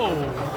Whoa!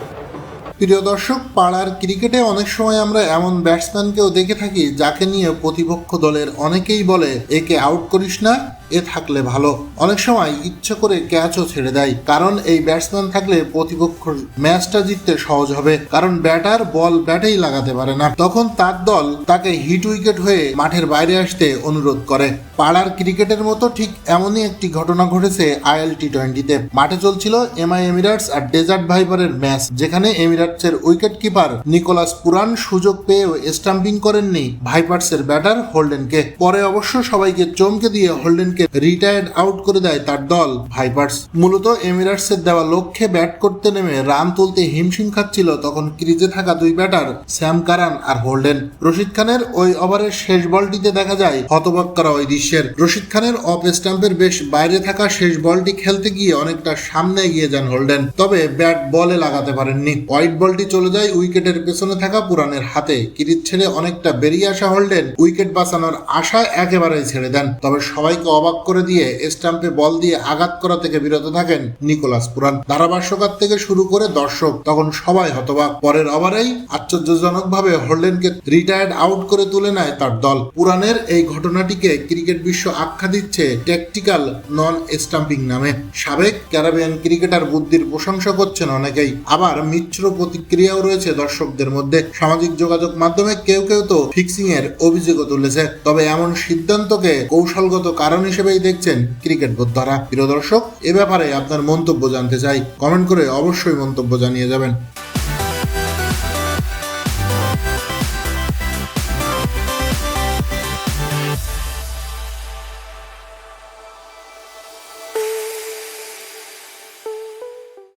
প্রিয় দর্শক, পাড়ার ক্রিকেটে অনেক সময় আমরা এমন ব্যাটসম্যানকেও দেখে থাকি যাকে নিয়ে প্রতিপক্ষ দলের অনেকেই বলে, একে আউট করিস না, এ থাকলে ভালো। অনেক সময় ইচ্ছে করে ক্যাচও ছেড়ে দেয়, কারণ এই ব্যাটসম্যান থাকলে প্রতিপক্ষর ম্যাচটা জিততে সহজ হবে, কারণ ব্যাটার বল ব্যাটেই লাগাতে পারে না। তখন তার দল তাকে হিট উইকেট হয়ে মাঠের বাইরে আসতে অনুরোধ করে। পাড়ার ক্রিকেটের মতো ঠিক এমনই একটি ঘটনা ঘটেছে আইএল টি টোয়েন্টিতে। মাঠে চলছিল এমআই এমিরাটস আর ডেজার্ট ভাইপারের ম্যাচ, যেখানে এমিরাটসের উইকেট কিপার নিকোলাস পুরান সুযোগ পেয়েও স্টাম্পিং করেননি ভাইপার্সের ব্যাটার হোল্ডেনকে। পরে অবশ্য সবাইকে চমকে দিয়ে হোল্ডেনকে রিটায়ার্ড আউট করে দেয় তার দল ভাইপার্স। মূলত এমিরাটসের দেওয়া লক্ষ্যে ব্যাট করতে নেমে রান তুলতে হিমশিম খাচ্ছিল তখন ক্রিজে থাকা দুই ব্যাটার স্যাম কারান আর হোল্ডেন। রশিদ খানের ওই ওভারের শেষ বলটিতে দেখা যায় হতবাক করা ওই দৃশ্যের। রশিদ খানের অফ স্টাম্পের বেশ বাইরে থাকা শেষ বলটি খেলতে গিয়ে অনেকটা সামনে এগিয়ে যান হোল্ডেন। তবে ব্যাট বলে লাগাতে পারেননি। হোয়াইট বলটি চলে যায় উইকেটের পেছনে থাকা পুরানের হাতে। কিরিচ ছেড়ে অনেকটা বেরিয়ে আসা হোল্ডেন উইকেট বাঁচানোর আশা একেবারেই ছেড়ে দেন। তবে সবাইকে অবাক করে দিয়ে স্টাম্পে বল দিয়ে আঘাত করা থেকে বিরত থাকেন নিকোলাস পুরান। ধারাভাষ্যকার থেকে শুরু করে দর্শক তখন সবাই হতবাক। পরের ওভারেই আশ্চর্যজনকভাবে হোল্ডেনকে রিটায়ার্ড আউট করে তুলে নেয় তার দল। পুরানের এই ঘটনাটিকে ক্রিকেট বিশ্ব আখ্যা দিচ্ছে ট্যাকটিক্যাল নন স্টাম্পিং নামে। সাবেক ক্যারাবিয়ান ক্রিকেটার বুদ্ধির প্রশংসা করছেন অনেকেই। আবার মিশ্র প্রতিক্রিয়াও রয়েছে দর্শকদের মধ্যে। সামাজিক যোগাযোগ মাধ্যমে কেউ কেউ তো ফিক্সিং এর অভিযোগও তুলেছে। তবে এমন সিদ্ধান্তকে কৌশলগত কারণ হিসেবেই দেখছেন ক্রিকেট বোদ্ধারা। প্রিয় দর্শক, এ ব্যাপারে আপনার মন্তব্য জানতে চাই। কমেন্ট করে অবশ্যই মন্তব্য জানিয়ে যাবেন।